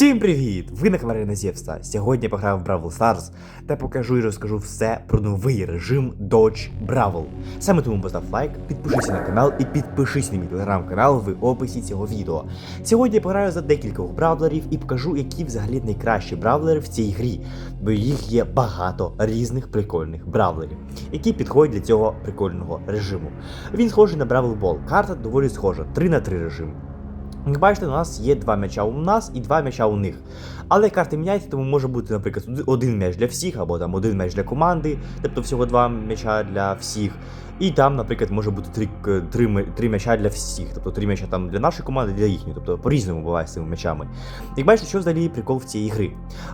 Всім привіт! Ви на каналі Назєвста. Сьогодні я пограв в Бравл Stars та покажу і розкажу все про новий режим Dodge Бравл. Саме тому постав лайк, підпишися на канал і підпишись на мій телеграм-канал в описі цього відео. Сьогодні я пограю за декількох бравлерів і покажу, які взагалі найкращі бравлери в цій грі, бо їх є багато різних прикольних бравлерів, які підходять для цього прикольного режиму. Він схожий на Бравл Бол. Карта доволі схожа, 3 на 3 режим. Як бачите, у нас є два м'яча у нас і два м'яча у них. Але карти міняються, тому може бути, наприклад, один м'яч для всіх, або там один м'яч для команди, тобто всього два м'яча для всіх. І там, наприклад, може бути три, три, три м'яча для всіх, тобто три м'яча там для нашої команди, для їхньої. Тобто по-різному буває з цими м'ячами. Як бачите, що взагалі прикол в цій гри?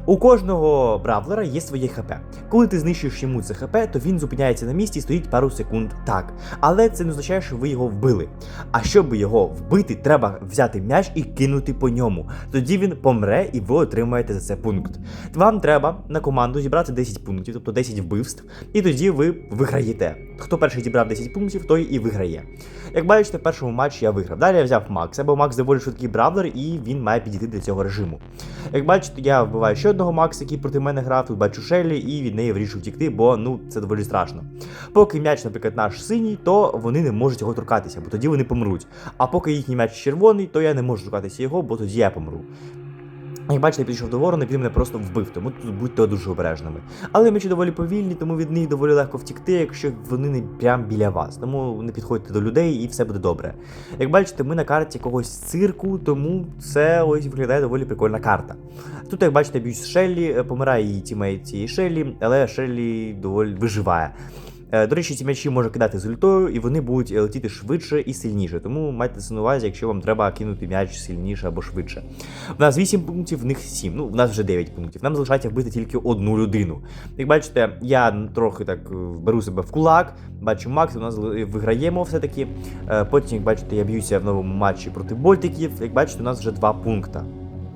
У кожного бравлера є своє ХП. Коли ти знищуєш йому це ХП, то він зупиняється на місці і стоїть пару секунд так. Але це не означає, що ви його вбили. А щоб його вбити, треба взяти м'яч і кинути по ньому. Тоді він помре і ви отримаєте за це пункт. Вам треба на команду зібрати 10 пунктів, тобто 10 вбивств, і тоді ви виграєте. Хто перший зібрав 10 пунктів, той і виграє. Як бачите, в першому матчі я виграв. Далі я взяв Макса, бо Макс доволі швидкий бравлер, і він має підійти до цього режиму. Як бачите, я вбиваю ще одного Макса, який проти мене грав, тут бачу Шеллі, і від неї вирішив втікти, бо ну це доволі страшно. Поки м'яч, наприклад, наш синій, то вони не можуть його торкатися, бо тоді вони помруть. А поки їхній м'яч червоний, то я не можу торкатися його, бо тоді я помру. Як бачите, я підійшов до ворона, він мене просто вбив, тому тут будьте дуже обережними. Але мечі доволі повільні, тому від них доволі легко втікти, якщо вони не прям біля вас. Тому не підходьте до людей і все буде добре. Як бачите, ми на карті когось цирку, тому це ось виглядає доволі прикольна карта. Тут, як бачите, б'ють Шеллі, помирає її тімейт цієї Шеллі, але Шеллі доволі виживає. Е, До речі, ці м'ячі можна кидати з ультою, і вони будуть е, летіти швидше і сильніше. Тому майте це на увазі, якщо вам треба кинути м'яч сильніше або швидше. В нас 8 пунктів, в них 7. Ну, в нас вже 9 пунктів. Нам залишається вбити тільки одну людину. Як бачите, я трохи так е, беру себе в кулак, бачу Макс, у нас виграємо все-таки. Потім, як бачите, я б'юся в новому матчі проти Больтиків. Як бачите, у нас вже 2 пункта.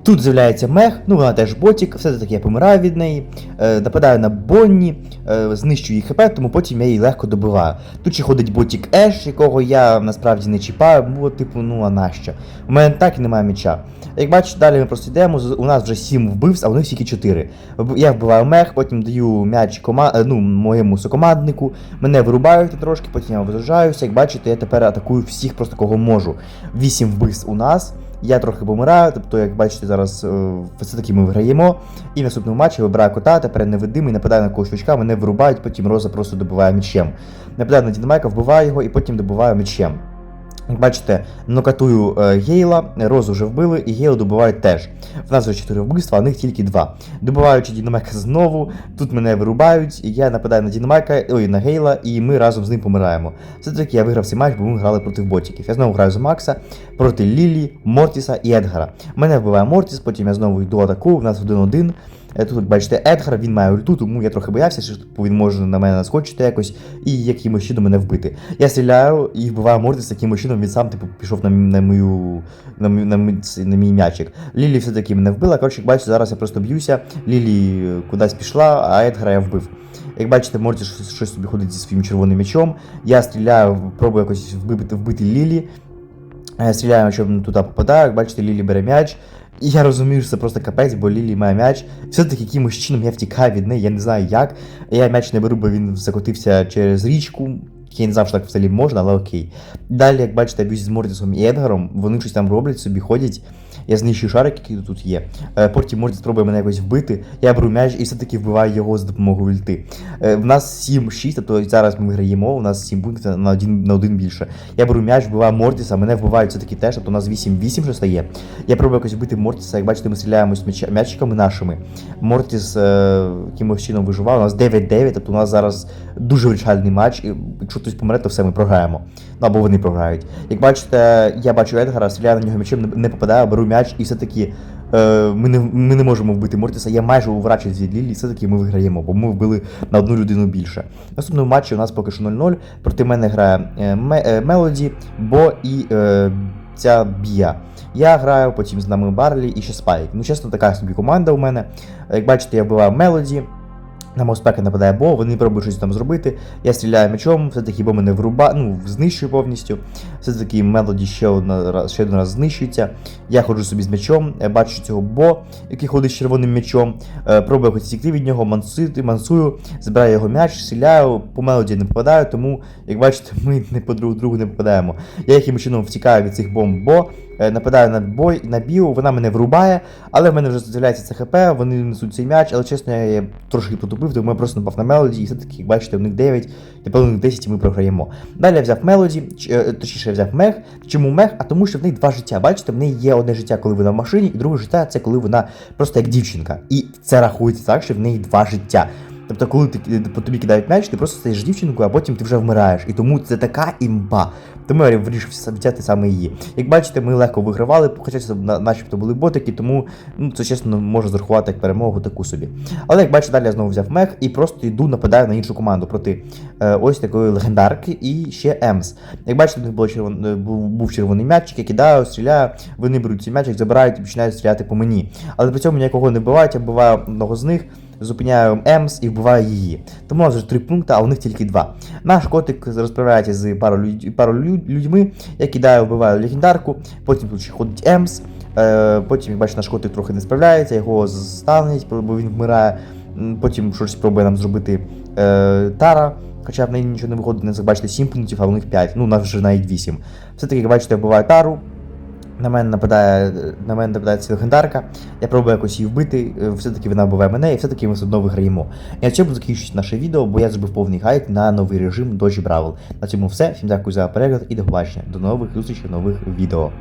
Тут з'являється мех, ну вона теж ботік, все-таки я помираю від неї, е, нападаю на Бонні, е, знищую її хп, тому потім я її легко добиваю. Тут ще ходить ботік Еш, якого я насправді не чіпаю, бо типу, ну а нащо? У мене так і немає меча. Як бачите, далі ми просто йдемо, у нас вже 7 вбивств, а у них тільки 4. Я вбиваю мех, потім даю м'яч кома... е, ну, моєму сокоманднику, мене вирубають трошки, потім я визражаюся. Як бачите, я тепер атакую всіх просто кого можу. 8 вбивств у нас. Я трохи помираю, тобто, як бачите, зараз е, все-таки ми виграємо. І в наступному матчі вибираю кота, тепер невидимий, нападаю на когось мене вирубають, потім Роза просто добиває мечем. Нападаю на Дінамайка, вбиваю його і потім добиваю мечем. Як бачите, нокатую е, Гейла, Розу вже вбили, і Гейла добивають теж. В нас вже 4 вбивства, а них тільки 2. Добиваючи Дінамайка знову, тут мене вирубають, і я нападаю на Дінамайка, ой, на Гейла, і ми разом з ним помираємо. Все-таки я виграв цей матч, бо ми грали проти ботіків. Я знову граю за Макса проти Лілі, Мортіса і Едгара. Мене вбиває Мортіс, потім я знову йду атаку, в нас 1-1. Е, Тут, бачите, Едгар, він має ульту, тому я трохи боявся, що типу, він може на мене наскочити якось і якимось чином мене вбити. Я стріляю і вбиваю Мортіса, якимось чином він сам типу, пішов на, на мою на, мій- на, на мій м'ячик. Лілі все-таки мене вбила. Коротше, як бачите, зараз я просто б'юся. Лілі е, кудись пішла, а Едгара я вбив. Як бачите, Морті щось, собі ходить зі своїм червоним м'ячом. Я стріляю, пробую якось вбити, вбити Лілі. Е, Стріляємо, що туди попадаю. Як бачите, Лілі бере м'яч. І я розумію, що це просто капець, бо Лілі має м'яч. Все-таки якимось чином я втікаю від неї, я не знаю як. Я м'яч не беру, бо він закотився через річку. Я не знав, що так в селі можна, але окей. Далі, як бачите, б'юсь з Мортісом і Едгаром, вони щось там роблять, собі ходять. Я знищую шарик, який тут є. Е, Потім Мортіс спробує мене якось вбити. Я беру м'яч і все-таки вбиваю його з допомогою ульти. Е, В нас 7-6, тобто зараз ми граємо, у нас 7 пунктів на один, на один більше. Я беру м'яч, вбиваю Мортіса, мене вбивають все-таки теж, тобто у нас 8-8 вже стає. Я пробую якось вбити Мортіса, як бачите, ми стріляємо з м'ячиками нашими. Мортіс е, якимось чином виживав, у нас 9-9, тобто у нас зараз дуже вирішальний матч, і якщо хтось помре, то все, ми програємо. Ну або вони програють. Як бачите, я бачу Едгара, стріляю на нього м'ячем, не попадаю, беру м'яч і все-таки е, ми, не, ми не можемо вбити Мортіса. Я майже уворачуюсь від Лілі, і все-таки ми виграємо, бо ми вбили на одну людину більше. Наступному матчі у нас поки що 0-0. Проти мене грає е, е, Мелоді, Бо і е, ця Бія. Я граю, потім з нами Барлі і ще Спайк. Ну, чесно, така собі команда у мене. Як бачите, я вбиваю Мелоді. На моспеки нападає Бо, вони пробують щось там зробити. Я стріляю мечом, все-таки Бо мене вруба, ну, знищує повністю. Все-таки Мелоді ще, одна, ще один раз знищується. Я ходжу собі з мечом, бачу цього Бо, який ходить з червоним мечом. Е, Пробую якось втікти від нього, мансити, мансую, збираю його м'яч, стріляю, по Мелоді не попадаю, тому, як бачите, ми не по друг другу не попадаємо. Я якимось чином втікаю від цих бомб Бо, нападаю на бой, на біо, вона мене врубає, але в мене вже з'являється це ХП, вони несуть цей м'яч, але чесно, я, я трошки потупив, тому я просто напав на Мелоді, і все-таки, як бачите, у них 9, тепер у них 10 і ми програємо. Далі я взяв Мелоді, е, точніше я взяв мех. Чому мех? А тому що в неї два життя. Бачите, в неї є одне життя, коли вона в машині, і друге життя це коли вона просто як дівчинка. І це рахується так, що в неї два життя. Тобто, коли ти, по тобі кидають м'яч, ти просто стаєш дівчинкою, а потім ти вже вмираєш. І тому це така імба. Тому я вирішив взяти саме її. Як бачите, ми легко вигравали, хоча це начебто були ботики, тому ну, це чесно можу зарахувати як перемогу таку собі. Але як бачите, далі я знову взяв мех і просто йду нападаю на іншу команду проти е, ось такої легендарки і ще Емс. Як бачите, у них було червон... е, був червоний м'ячик, я кидаю, стріляю, вони беруть цей м'ячик, забирають і починають стріляти по мені. Але при цьому ніякого не вбивають, я вбиваю одного з них, зупиняю Емс і вбиваю її. Тому у нас вже три пункти, а у них тільки два. Наш котик розправляється з пару, люд... пару людьми, я кидаю, вбиваю легендарку, потім тут ще ходить Емс. Е, потім, як бачите, наш котик трохи не справляється, його стануть, бо він вмирає. Потім щось спробує нам зробити е, Тара. Хоча в неї нічого не виходить, не бачите 7 пунктів, а у них 5. Ну, у нас вже навіть 8. Все-таки, як бачите, вбиває Тару. На мене нападає, на мене нападає ця легендарка. Я пробую якось її вбити. е, Все-таки вона вбиває мене, і все-таки ми все одно виграємо. І на цьому закінчується наше відео, бо я зробив повний гайд на новий режим Dodge Бравл. На цьому все. Всім дякую за перегляд і до побачення. До нових зустрічей нових відео.